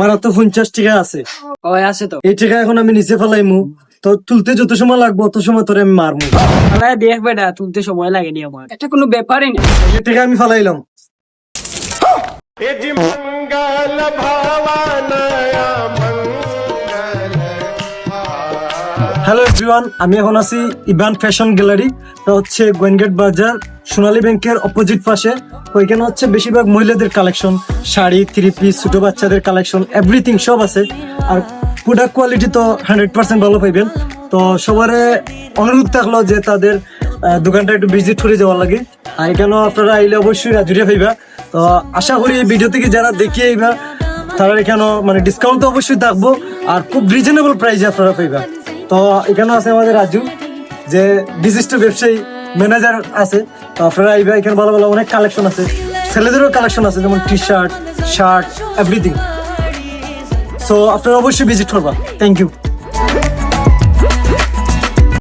আমার তো পঞ্চাশ টাকা আছে। ওই আছে তো এই টাকা এখন আমি নিচে ফেলাইমু। তো তুলতে যত সময় লাগবো অত সময় তোরে আমি মারমু। আলাই দেখ বেটা তুলতে সময় লাগেনি আমার। এটা কোনো ব্যাপারই না। এই টাকা আমি ফেলাইলাম। হ্যালো এভরিওয়ান আমি এখন আছি ইবান ফ্যাশন গ্যালারি তো হচ্ছে গোয়েনগেট বাজার সোনালী ব্যাংকের অপোজিট পাশে। ওইখানে হচ্ছে বেশিরভাগ মহিলাদের কালেকশন শাড়ি থ্রি পিস ছোট বাচ্চাদের কালেকশন এভরিথিং সব আছে। আর প্রোডাক্ট কোয়ালিটি তো হান্ড্রেড পার্সেন্ট ভালো পাইবেন। তো সবার অনুরোধ থাকল যে তাদের দোকানটা একটু ভিজিট করে যাওয়ার লাগে। আর এখানেও আপনারা আইলে অবশ্যই রাজুরিয়া পাইবা। তো আশা করি এই ভিডিও থেকে যারা দেখিয়ে আইবা, তারা এখানে মানে ডিসকাউন্ট তো অবশ্যই থাকব। আর খুব রিজনেবল প্রাইসে আপনারা পাইবা। তো এখানে আছে আমাদের রাজু, যে বিশিষ্ট ব্যবসায়ী ম্যানেজার আছে। তো আপনারা এই এখানে ভালো ভালো অনেক কালেকশন আছে। ছেলেদেরও কালেকশন আছে, যেমন T shirt shirt everything so আপনারা অবশ্যই ভিজিট করবা। Thank you